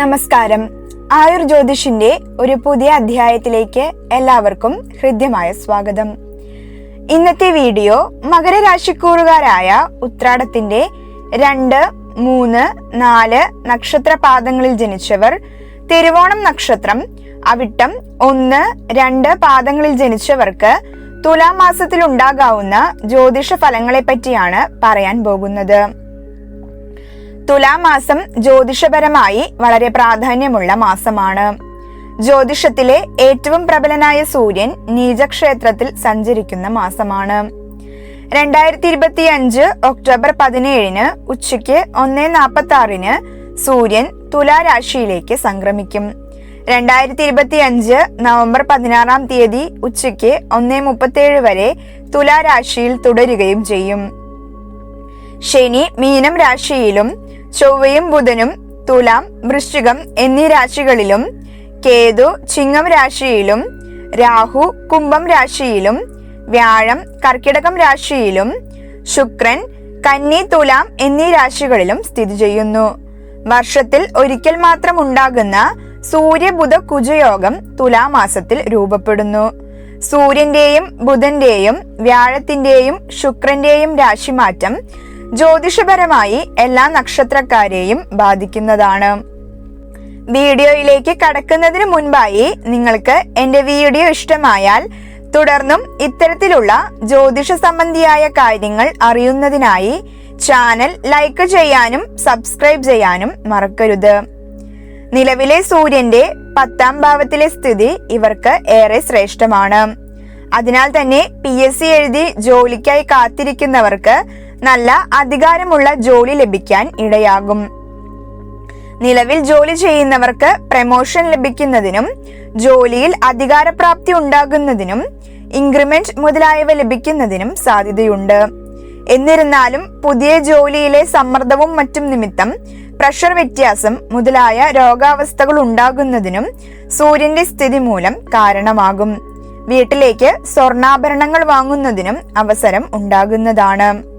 നമസ്കാരം. ആയുർ ജ്യോതിഷിന്റെ ഒരു പുതിയ അധ്യായത്തിലേക്ക് എല്ലാവർക്കും ഹൃദ്യമായ സ്വാഗതം. ഇന്നത്തെ വീഡിയോ മകരരാശിക്കൂറുകാരായ ഉത്രാടത്തിന്റെ രണ്ട് മൂന്ന് നാല് നക്ഷത്രപാദങ്ങളിൽ ജനിച്ചവർ തിരുവോണം നക്ഷത്രം അവിട്ടം ഒന്ന് രണ്ട് പാദങ്ങളിൽ ജനിച്ചവർക്ക് തുലാമാസത്തിൽ ഉണ്ടാകാവുന്ന ജ്യോതിഷ ഫലങ്ങളെ പറ്റിയാണ് പറയാൻ പോകുന്നത്. തുലാമാസം ജ്യോതിഷപരമായി വളരെ പ്രാധാന്യമുള്ള മാസമാണ്. ജ്യോതിഷത്തിലെ ഏറ്റവും പ്രബലനായ സൂര്യൻ നീചക്ഷേത്രത്തിൽ സഞ്ചരിക്കുന്ന മാസമാണ്. രണ്ടായിരത്തി ഇരുപത്തി അഞ്ച് ഒക്ടോബർ പതിനേഴിന് ഉച്ചയ്ക്ക് ഒന്ന് നാൽപ്പത്തി ആറിന് സൂര്യൻ തുലാരാശിയിലേക്ക് സംക്രമിക്കും. രണ്ടായിരത്തി ഇരുപത്തി അഞ്ച് നവംബർ പതിനാറാം തീയതി ഉച്ചയ്ക്ക് ഒന്ന് മുപ്പത്തേഴ് വരെ തുലാരാശിയിൽ തുടരുകയും ചെയ്യും. ശനി മീനം രാശിയിലും ചൊവ്വയും ബുധനും തുലാം വൃശ്ചികം എന്നീ രാശികളിലും കേതു ചിങ്ങം രാശിയിലും രാഹു കുംഭം രാശിയിലും വ്യാഴം കർക്കിടകം രാശിയിലും ശുക്രൻ കന്നി തുലാം എന്നീ രാശികളിലും സ്ഥിതി ചെയ്യുന്നു. വർഷത്തിൽ ഒരിക്കൽ മാത്രം ഉണ്ടാകുന്ന സൂര്യബുധ കുജയോഗം തുലാമാസത്തിൽ രൂപപ്പെടുന്നു. സൂര്യന്റെയും ബുധന്റെയും വ്യാഴത്തിന്റെയും ശുക്രന്റെയും രാശിമാറ്റം ജ്യോതിഷപരമായി എല്ലാ നക്ഷത്രക്കാരെയും ബാധിക്കുന്നതാണ്. വീഡിയോയിലേക്ക് കടക്കുന്നതിന് മുൻപായി നിങ്ങൾക്ക് എന്റെ വീഡിയോ ഇഷ്ടമായാൽ തുടർന്നും ഇത്തരത്തിലുള്ള ജ്യോതിഷ സംബന്ധിയായ കാര്യങ്ങൾ അറിയുന്നതിനായി ചാനൽ ലൈക്ക് ചെയ്യാനും സബ്സ്ക്രൈബ് ചെയ്യാനും മറക്കരുത്. നിലവിലെ സൂര്യന്റെ പത്താം ഭാവത്തിലെ സ്ഥിതി ഇവർക്ക് ഏറെ ശ്രേഷ്ഠമാണ്. അതിനാൽ തന്നെ പി എസ് സി എഴുതി ജോലിക്കായി കാത്തിരിക്കുന്നവർക്ക് നല്ല അധികാരമുള്ള ജോലി ലഭിക്കാൻ ഇടയാകും. നിലവിൽ ജോലി ചെയ്യുന്നവർക്ക് പ്രമോഷൻ ലഭിക്കുന്നതിനും ജോലിയിൽ അധികാരപ്രാപ്തി ഉണ്ടാകുന്നതിനും ഇൻക്രിമെന്റ് മുതലായവ ലഭിക്കുന്നതിനും സാധ്യതയുണ്ട്. എന്നിരുന്നാലും പുതിയ ജോലിയിലെ സമ്മർദ്ദവും മറ്റും നിമിത്തം പ്രഷർ വ്യത്യാസം മുതലായ രോഗാവസ്ഥകൾ ഉണ്ടാകുന്നതിനും സൂര്യന്റെ സ്ഥിതി മൂലം കാരണമാകും. വീട്ടിലേക്ക് സ്വർണാഭരണങ്ങൾ വാങ്ങുന്നതിനും അവസരം ഉണ്ടാകുന്നതാണ്.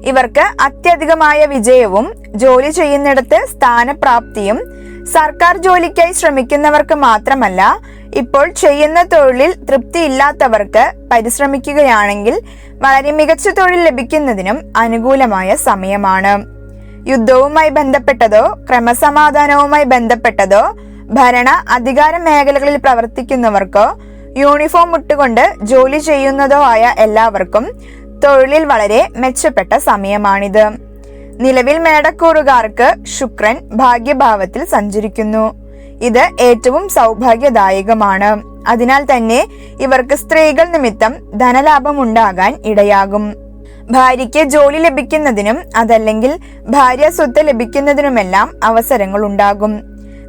ഇവർക്ക് അത്യധികമായ വിജയവും ജോലി ചെയ്യുന്നിടത്ത് സ്ഥാനപ്രാപ്തിയും സർക്കാർ ജോലിക്കായി ശ്രമിക്കുന്നവർക്ക് മാത്രമല്ല ഇപ്പോൾ ചെയ്യുന്ന തൊഴിലിൽ തൃപ്തിയില്ലാത്തവർക്ക് പരിശ്രമിക്കുകയാണെങ്കിൽ വളരെ മികച്ച തൊഴിൽ ലഭിക്കുന്നതിനും അനുകൂലമായ സമയമാണ്. യുദ്ധവുമായി ബന്ധപ്പെട്ടതോ ക്രമസമാധാനവുമായി ബന്ധപ്പെട്ടതോ ഭരണ അധികാര മേഖലകളിൽ പ്രവർത്തിക്കുന്നവർക്കോ യൂണിഫോം ഇട്ടുകൊണ്ട് ജോലി ചെയ്യുന്നതോ ആയ എല്ലാവർക്കും തൊഴിലിൽ വളരെ മെച്ചപ്പെട്ട സമയമാണിത്. നിലവിൽ മേടക്കൂറുകാർക്ക് ശുക്രൻ ഭാഗ്യഭാവത്തിൽ സഞ്ചരിക്കുന്നു. ഇത് ഏറ്റവും സൗഭാഗ്യദായകമാണ്. അതിനാൽ തന്നെ ഇവർക്ക് സ്ത്രീകൾ നിമിത്തം ധനലാഭം ഉണ്ടാകാൻ ഇടയാകും. ഭാര്യയ്ക്ക് ജോലി ലഭിക്കുന്നതിനും അതല്ലെങ്കിൽ ഭാര്യ സ്വത്ത് ലഭിക്കുന്നതിനുമെല്ലാം അവസരങ്ങൾ ഉണ്ടാകും.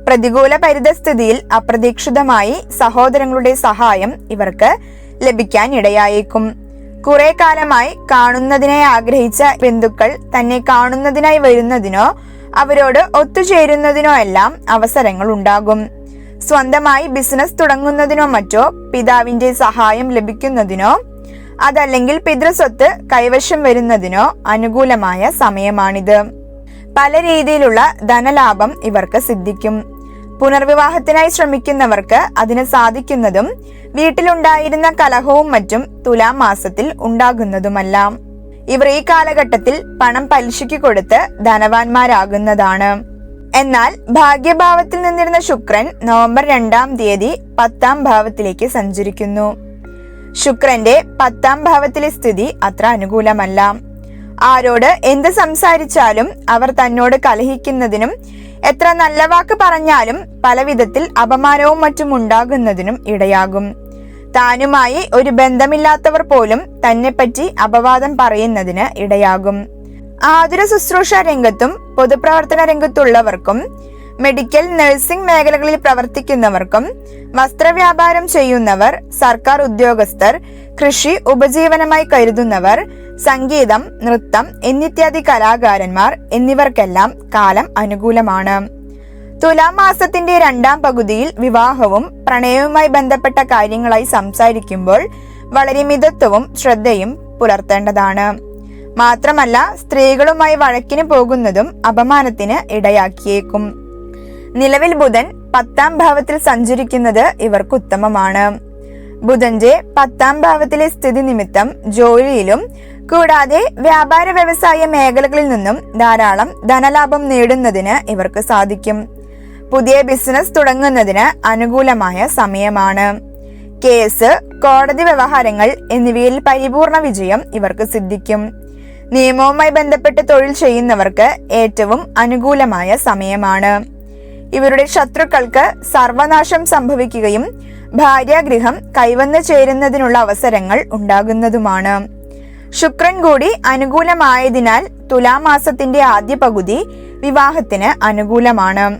പ്രതികൂല പരിതസ്ഥിതിയിൽ അപ്രതീക്ഷിതമായി സഹോദരങ്ങളുടെ സഹായം ഇവർക്ക് ലഭിക്കാൻ ഇടയായേക്കും. കുറെ കാലമായി കാണുന്നതിനായി ആഗ്രഹിച്ച ബന്ധുക്കൾ തന്നെ കാണുന്നതിനായി വരുന്നതിനോ അവരോട് ഒത്തുചേരുന്നതിനോ എല്ലാം അവസരങ്ങൾ ഉണ്ടാകും. സ്വന്തമായി ബിസിനസ് തുടങ്ങുന്നതിനോ മറ്റോ പിതാവിന്റെ സഹായം ലഭിക്കുന്നതിനോ അതല്ലെങ്കിൽ പിതൃസ്വത്ത് കൈവശം വരുന്നതിനോ അനുകൂലമായ സമയമാണിത്. പല രീതിയിലുള്ള ധനലാഭം ഇവർക്ക് സിദ്ധിക്കും. പുനർവിവാഹത്തിനായി ശ്രമിക്കുന്നവർക്ക് അതിന് സാധിക്കുന്നതും വീട്ടിലുണ്ടായിരുന്ന കലഹവും മറ്റും തുലാം മാസത്തിൽ ഉണ്ടാകുന്നതുമല്ല. ഇവർ ഈ കാലഘട്ടത്തിൽ പണം പലിശയ്ക്ക് കൊടുത്ത് ധനവാന്മാരാകുന്നതാണ്. എന്നാൽ ഭാഗ്യഭാവത്തിൽ നിന്നിരുന്ന ശുക്രൻ നവംബർ രണ്ടാം തീയതി പത്താം ഭാവത്തിലേക്ക് സഞ്ചരിക്കുന്നു. ശുക്രന്റെ പത്താം ഭാവത്തിലെ സ്ഥിതി അത്ര അനുകൂലമല്ല. ആരോട് എന്ത് സംസാരിച്ചാലും അവർ തന്നോട് കലഹിക്കുന്നതിനും എത്ര നല്ല വാക്ക് പറഞ്ഞാലും പല വിധത്തിൽ അപമാനവും മറ്റും ഉണ്ടാകുന്നതിനും ഇടയാകും. താനുമായി ഒരു ബന്ധമില്ലാത്തവർ പോലും തന്നെപ്പറ്റി അപവാദം പറയുന്നതിന് ഇടയാകും. ആതുര ശുശ്രൂഷ രംഗത്തും പൊതുപ്രവർത്തന രംഗത്തുള്ളവർക്കും മെഡിക്കൽ നഴ്സിംഗ് മേഖലകളിൽ പ്രവർത്തിക്കുന്നവർക്കും വസ്ത്രവ്യാപാരം ചെയ്യുന്നവർ സർക്കാർ ഉദ്യോഗസ്ഥർ കൃഷി ഉപജീവനമായി കരുതുന്നവർ സംഗീതം നൃത്തം എന്നിത്യാദി കലാകാരന്മാർ എന്നിവർക്കെല്ലാം കാലം അനുകൂലമാണ്. തുലാം മാസത്തിന്റെ രണ്ടാം പകുതിയിൽ വിവാഹവും പ്രണയവുമായി ബന്ധപ്പെട്ട കാര്യങ്ങളായി സംസാരിക്കുമ്പോൾ വളരെ മിതത്വവും ശ്രദ്ധയും പുലർത്തേണ്ടതാണ്. മാത്രമല്ല സ്ത്രീകളുമായി വഴക്കിന് പോകുന്നതും അപമാനത്തിന് ഇടയാക്കിയേക്കും. നിലവിൽ ബുധൻ പത്താം ഭാവത്തിൽ സഞ്ചരിക്കുന്നത് ഇവർക്ക് ഉത്തമമാണ്. ബുധന്റെ പത്താം ഭാവത്തിലെ സ്ഥിതി നിമിത്തം ജോലിയിലും കൂടാതെ വ്യാപാര വ്യവസായ മേഖലകളിൽ നിന്നും ധാരാളം ധനലാഭം നേടുന്നതിന് ഇവർക്ക് സാധിക്കും. പുതിയ ബിസിനസ് തുടങ്ങുന്നതിന് അനുകൂലമായ സമയമാണ്. കേസ് കോടതി വ്യവഹാരങ്ങൾ എന്നിവയിൽ പരിപൂർണ വിജയം ഇവർക്ക് സിദ്ധിക്കും. നിയമവുമായി ബന്ധപ്പെട്ട് തൊഴിൽ ചെയ്യുന്നവർക്ക് ഏറ്റവും അനുകൂലമായ സമയമാണ്. ഇവരുടെ ശത്രുക്കൾക്ക് സർവനാശം സംഭവിക്കുകയും ഭാര്യാഗൃഹം കൈവന്നു ചേരുന്നതിനുള്ള അവസരങ്ങൾ ഉണ്ടാകുന്നതുമാണ്. ശുക്രൻ കൂടി അനുകൂലമായതിനാൽ തുലാമാസത്തിന്റെ ആദ്യ പകുതി വിവാഹത്തിന് അനുകൂലമാണ്.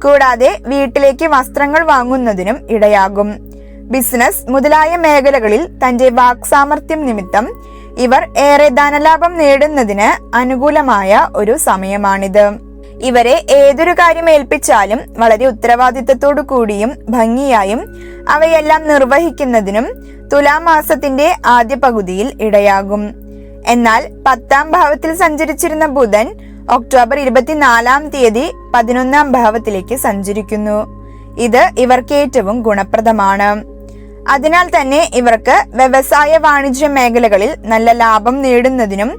കൂടാതെ വീട്ടിലേക്ക് വസ്ത്രങ്ങൾ വാങ്ങുന്നതിനും ഇടയാകും. ബിസിനസ് മുതലായ മേഖലകളിൽ തന്റെ വാക്സാമർത്ഥ്യം നിമിത്തം ഇവർ ഏറെ ധനലാഭം നേടുന്നതിന് അനുകൂലമായ ഒരു സമയമാണിത്. ഇവരെ ഏതൊരു കാര്യം ഏൽപ്പിച്ചാലും വളരെ ഉത്തരവാദിത്തത്തോടു കൂടിയും ഭംഗിയായും അവയെല്ലാം നിർവഹിക്കുന്നതിനും തുലാമാസത്തിന്റെ ആദ്യ പകുതിയിൽ ഇടയാകും. എന്നാൽ പത്താം ഭാവത്തിൽ സഞ്ചരിച്ചിരുന്ന ബുധൻ ഒക്ടോബർ ഇരുപത്തിനാലാം തീയതി പതിനൊന്നാം ഭാവത്തിലേക്ക് സഞ്ചരിക്കുന്നു. ഇത് ഇവർക്ക് ഏറ്റവും ഗുണപ്രദമാണ്. അതിനാൽ തന്നെ ഇവർക്ക് വ്യവസായ വാണിജ്യ മേഖലകളിൽ നല്ല ലാഭം നേടുന്നതിനും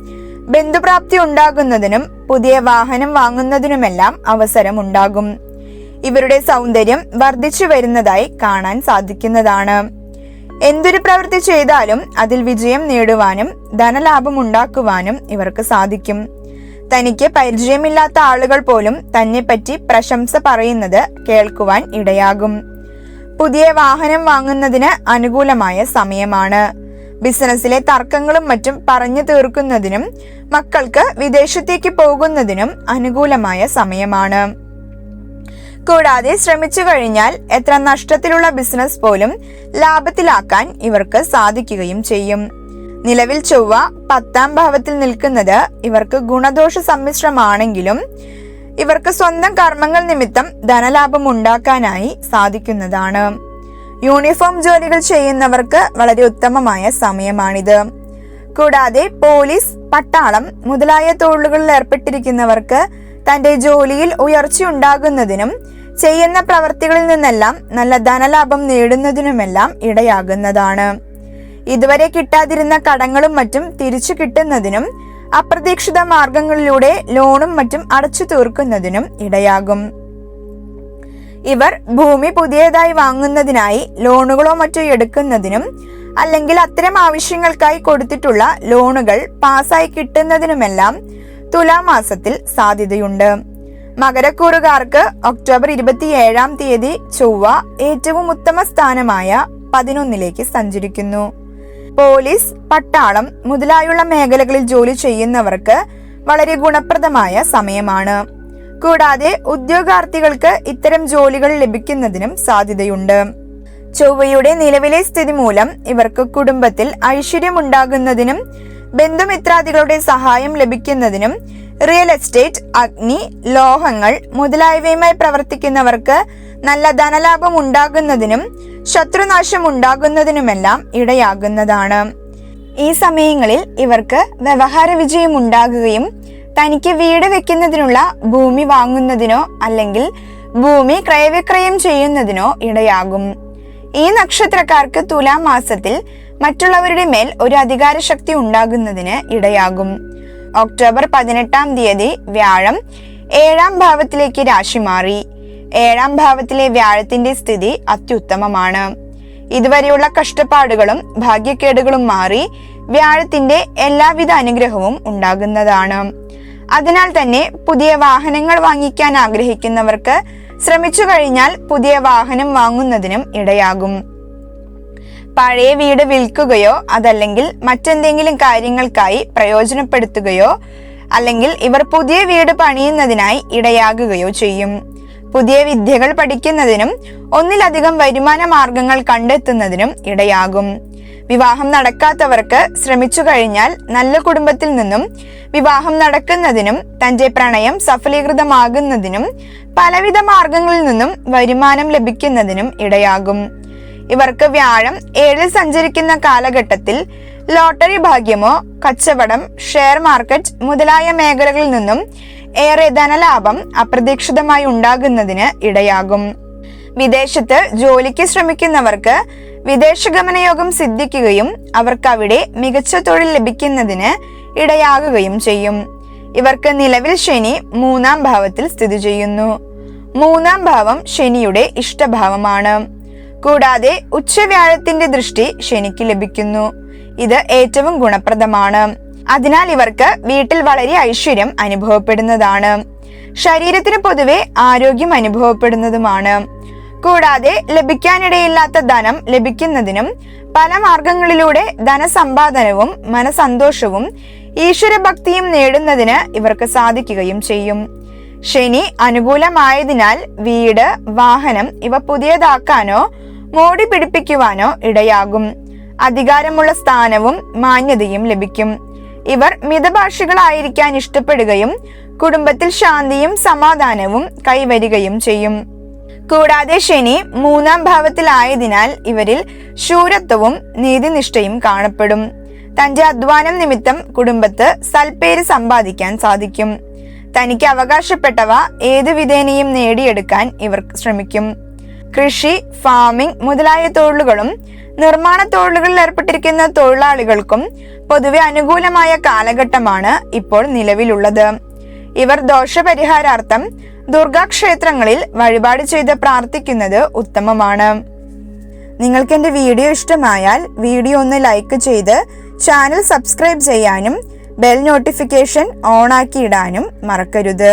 ബന്ധുപ്രാപ്തി ഉണ്ടാകുന്നതിനും പുതിയ വാഹനം വാങ്ങുന്നതിനുമെല്ലാം അവസരമുണ്ടാകും. ഇവരുടെ സൗന്ദര്യം വർദ്ധിച്ചു വരുന്നതായി കാണാൻ സാധിക്കുന്നതാണ്. എന്തൊരു പ്രവൃത്തി ചെയ്താലും അതിൽ വിജയം നേടുവാനും ധനലാഭം ഉണ്ടാക്കുവാനും ഇവർക്ക് സാധിക്കും. തനിക്ക് പരിചയമില്ലാത്ത ആളുകൾ പോലും തന്നെപ്പറ്റി പ്രശംസ പറയുന്നത് കേൾക്കുവാൻ ഇടയാകും. പുതിയ വാഹനം വാങ്ങുന്നതിന് അനുകൂലമായ സമയമാണ്. ബിസിനസ്സിലെ തർക്കങ്ങളും മറ്റും പറഞ്ഞു തീർക്കുന്നതിനും മക്കൾക്ക് വിദേശത്തേക്ക് പോകുന്നതിനും അനുകൂലമായ സമയമാണ്. കൂടാതെ ശ്രമിച്ചു കഴിഞ്ഞാൽ എത്ര നഷ്ടത്തിലുള്ള ബിസിനസ് പോലും ലാഭത്തിലാക്കാൻ ഇവർക്ക് സാധിക്കുകയും ചെയ്യും. നിലവിൽ ചൊവ്വ പത്താം ഭാവത്തിൽ നിൽക്കുന്നത് ഇവർക്ക് ഗുണദോഷ സമ്മിശ്രമാണെങ്കിലും ഇവർക്ക് സ്വന്തം കർമ്മങ്ങൾ നിമിത്തം ധനലാഭം ഉണ്ടാക്കാനായി സാധിക്കുന്നതാണ്. യൂണിഫോം ജോലികൾ ചെയ്യുന്നവർക്ക് വളരെ ഉത്തമമായ സമയമാണിത്. കൂടാതെ പോലീസ് പട്ടാളം മുതലായ തൊഴിലുകളിൽ ഏർപ്പെട്ടിരിക്കുന്നവർക്ക് തന്റെ ജോലിയിൽ ഉയർച്ചയുണ്ടാകുന്നതിനും ചെയ്യുന്ന പ്രവർത്തികളിൽ നിന്നെല്ലാം നല്ല ധനലാഭം നേടുന്നതിനുമെല്ലാം ഇടയാകുന്നതാണ്. ഇതുവരെ കിട്ടാതിരുന്ന കടങ്ങളും മറ്റും തിരിച്ചു കിട്ടുന്നതിനും അപ്രതീക്ഷിത മാർഗങ്ങളിലൂടെ ലോണും മറ്റും അടച്ചു തീർക്കുന്നതിനും ഇടയാകും. ഇവർ ഭൂമി പുതിയതായി വാങ്ങുന്നതിനായി ലോണുകളോ മറ്റോ എടുക്കുന്നതിനും അല്ലെങ്കിൽ അത്തരം ആവശ്യങ്ങൾക്കായി കൊടുത്തിട്ടുള്ള ലോണുകൾ പാസ്സായി കിട്ടുന്നതിനുമെല്ലാം തുലാമാസത്തിൽ സാധ്യതയുണ്ട്. മകരക്കൂറുകാർക്ക് ഒക്ടോബർ ഇരുപത്തിയേഴാം തീയതി ചൊവ്വ ഏറ്റവും ഉത്തമ സ്ഥാനമായ പതിനൊന്നിലേക്ക് സഞ്ചരിക്കുന്നു. പോലീസ് പട്ടാളം മുതലായുള്ള മേഖലകളിൽ ജോലി ചെയ്യുന്നവർക്ക് വളരെ ഗുണപ്രദമായ സമയമാണ്. കൂടാതെ ഉദ്യോഗാർത്ഥികൾക്ക് ഇത്തരം ജോലികൾ ലഭിക്കുന്നതിനും സാധ്യതയുണ്ട്. ചൊവ്വയുടെ നിലവിലെ സ്ഥിതി മൂലം ഇവർക്ക് കുടുംബത്തിൽ ഐശ്വര്യമുണ്ടാകുന്നതിനും ബന്ധുമിത്രാദികളുടെ സഹായം ലഭിക്കുന്നതിനും റിയൽ എസ്റ്റേറ്റ് അഗ്നി ലോഹങ്ങൾ മുതലായവയുമായി പ്രവർത്തിക്കുന്നവർക്ക് നല്ല ധനലാഭം ഉണ്ടാകുന്നതിനും ശത്രുനാശം ഉണ്ടാകുന്നതിനുമെല്ലാം ഇടയാകുന്നതാണ്. ഈ സമയങ്ങളിൽ ഇവർക്ക് വ്യവഹാര വിജയം ഉണ്ടാകുകയും തനിക്ക് വീട് വെക്കുന്നതിനുള്ള ഭൂമി വാങ്ങുന്നതിനോ അല്ലെങ്കിൽ ഭൂമി ക്രയവിക്രയം ചെയ്യുന്നതിനോ ഇടയാകും. ഈ നക്ഷത്രക്കാർക്ക് തുലാം മാസത്തിൽ മറ്റുള്ളവരുടെ മേൽ ഒരു അധികാര ശക്തി ഉണ്ടാകുന്നതിന് ഇടയാകും. ഒക്ടോബർ പതിനെട്ടാം തീയതി വ്യാഴം ഏഴാം ഭാവത്തിലേക്ക് രാശി മാറി. ഏഴാം ഭാവത്തിലെ വ്യാഴത്തിന്റെ സ്ഥിതി അത്യുത്തമമാണ്. ഇതുവരെയുള്ള കഷ്ടപ്പാടുകളും ഭാഗ്യക്കേടുകളും മാറി വ്യാഴത്തിന്റെ എല്ലാവിധ അനുഗ്രഹവും ഉണ്ടാകുന്നതാണ്. അതിനാൽ തന്നെ പുതിയ വാഹനങ്ങൾ വാങ്ങിക്കാൻ ആഗ്രഹിക്കുന്നവർക്ക് ശ്രമിച്ചു കഴിഞ്ഞാൽ പുതിയ വാഹനം വാങ്ങുന്നതിനും ഇടയാകും. പഴയ വീട് വിൽക്കുകയോ അതല്ലെങ്കിൽ മറ്റെന്തെങ്കിലും കാര്യങ്ങൾക്കായി പ്രയോജനപ്പെടുത്തുകയോ അല്ലെങ്കിൽ ഇവർ പുതിയ വീട് പണിയുന്നതിനായി ഇടയാകുകയോ ചെയ്യും. പുതിയ വിദ്യകൾ പഠിക്കുന്നതിനും ഒന്നിലധികം വരുമാന മാർഗങ്ങൾ കണ്ടെത്തുന്നതിനും ഇടയാകും. വിവാഹം നടക്കാത്തവർക്ക് ശ്രമിച്ചു കഴിഞ്ഞാൽ നല്ല കുടുംബത്തിൽ നിന്നും വിവാഹം നടക്കുന്നതിനും തന്റെ പ്രണയം സഫലീകൃതമാകുന്നതിനും പലവിധ മാർഗങ്ങളിൽ നിന്നും വരുമാനം ലഭിക്കുന്നതിനും ഇടയാകും. ഇവർക്ക് വ്യാഴം ഏഴിൽ സഞ്ചരിക്കുന്ന കാലഘട്ടത്തിൽ ലോട്ടറി ഭാഗ്യമോ കച്ചവടം ഷെയർ മാർക്കറ്റ് മുതലായ മേഖലകളിൽ നിന്നും ഏറെ ധനലാഭം അപ്രതീക്ഷിതമായി ഉണ്ടാകുന്നതിന് ഇടയാകും. വിദേശത്ത് ജോലിക്ക് ശ്രമിക്കുന്നവർക്ക് വിദേശഗമനയോഗം സിദ്ധിക്കുകയും അവർക്ക് അവിടെ മികച്ച തൊഴിൽ ലഭിക്കുന്നതിന് ഇടയാകുകയും ചെയ്യും. ഇവർക്ക് നിലവിൽ ശനി മൂന്നാം ഭാവത്തിൽ സ്ഥിതി ചെയ്യുന്നു. മൂന്നാം ഭാവം ശനിയുടെ ഇഷ്ടഭാവമാണ്. കൂടാതെ ഉച്ചവ്യാഴത്തിന്റെ ദൃഷ്ടി ശനിക്ക് ലഭിക്കുന്നു. ഇത് ഏറ്റവും ഗുണപ്രദമാണ്. അതിനാൽ ഇവർക്ക് വീട്ടിൽ വളരെ ഐശ്വര്യം അനുഭവപ്പെടുന്നതാണ്. ശരീരത്തിന് പൊതുവെ ആരോഗ്യം അനുഭവപ്പെടുന്നതുമാണ്. കൂടാതെ ലഭിക്കാനിടയില്ലാത്ത ധനം ലഭിക്കുന്നതിനും പല മാർഗങ്ങളിലൂടെ ധനസമ്പാദനവും മനസന്തോഷവും ഈശ്വരഭക്തിയും നേടുന്നതിന് ഇവർക്ക് സാധിക്കുകയും ചെയ്യും. ശനി അനുകൂലമായതിനാൽ വീട് വാഹനം ഇവ പുതിയതാക്കാനോ മോടി പിടിപ്പിക്കുവാനോ ഇടയാകും. അധികാരമുള്ള സ്ഥാനവും മാന്യതയും ലഭിക്കും. ഇവർ മിതഭാഷികളായിരിക്കാൻ ഇഷ്ടപ്പെടുകയും കുടുംബത്തിൽ ശാന്തിയും സമാധാനവും കൈവരികയും ചെയ്യും. കൂടാതെ ശനി മൂന്നാം ഭാവത്തിലായതിനാൽ ഇവരിൽ ശൂരത്വവും നീതിനിഷ്ഠയും കാണപ്പെടും. തന്റെ അധ്വാനം നിമിത്തം കുടുംബത്ത് സൽപ്പേര് സമ്പാദിക്കാൻ സാധിക്കും. തനിക്ക് അവകാശപ്പെട്ടവ ഏതു വിധേനയും നേടിയെടുക്കാൻ ഇവർ ശ്രമിക്കും. കൃഷി ഫാമിംഗ് മുതലായ തൊഴിലുകളും നിർമ്മാണ തൊഴിലുകളിൽ ഏർപ്പെട്ടിരിക്കുന്ന തൊഴിലാളികൾക്കും പൊതുവെ അനുകൂലമായ കാലഘട്ടമാണ് ഇപ്പോൾ നിലവിലുള്ളത്. ഇവർ ദോഷപരിഹാരാർത്ഥം ദുർഗാക്ഷേത്രങ്ങളിൽ വഴിപാട് ചെയ്ത് പ്രാർത്ഥിക്കുന്നത് ഉത്തമമാണ്. നിങ്ങൾക്ക് എന്റെ വീഡിയോ ഇഷ്ടമായാൽ വീഡിയോ ഒന്ന് ലൈക്ക് ചെയ്ത് ചാനൽ സബ്സ്ക്രൈബ് ചെയ്യാനും ബെൽ നോട്ടിഫിക്കേഷൻ ഓണാക്കി ഇടാനും മറക്കരുത്.